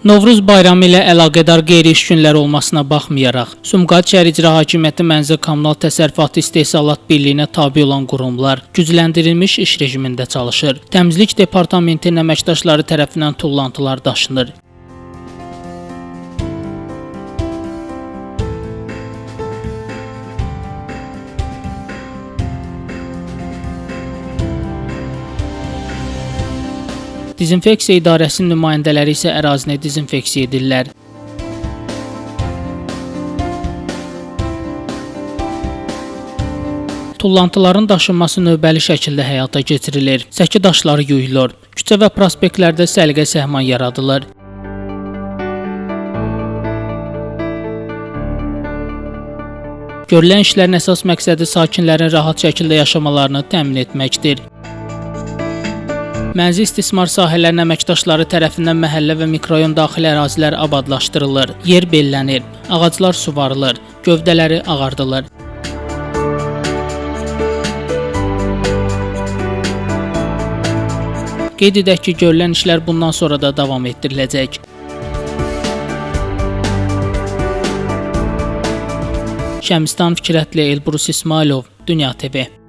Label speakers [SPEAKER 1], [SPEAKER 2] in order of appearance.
[SPEAKER 1] Novruz bayramı ilə əlaqədar qeyri-iş günləri olmasına baxmayaraq, Sumqayıt şəhər İcra Hakimiyyəti Mənzil Kommunal Təsərrüfatı İstehsalat Birliyinə tabe olan qurumlar gücləndirilmiş iş rejimində çalışır. Təmizlik departamentinin əməkdaşları tərəfindən tullantılar daşınır. Dezinfeksiya idarəsinin nümayəndələri isə ərazini dezinfeksiya edirlər. Tullantıların daşınması növbəli şəkildə həyata keçirilir. Səki daşları yuyulur. Küçə və prospektlərdə səliqə səhman yaradılır. Görülən işlərin əsas məqsədi sakinlərin rahat şəkildə yaşamalarını təmin etməkdir. Mənzil istismar sahələrinin əməkdaşları tərəfindən məhəllə və mikrorayon daxili ərazilər abadlaşdırılır, yer bellənir, ağaclar suvarılır, gövdələri ağardılır. Qeyd edək ki, görülən işlər bundan sonra da davam etdiriləcək. Şəmstan Fikrətli Elbrus İsmailov, Dünya TV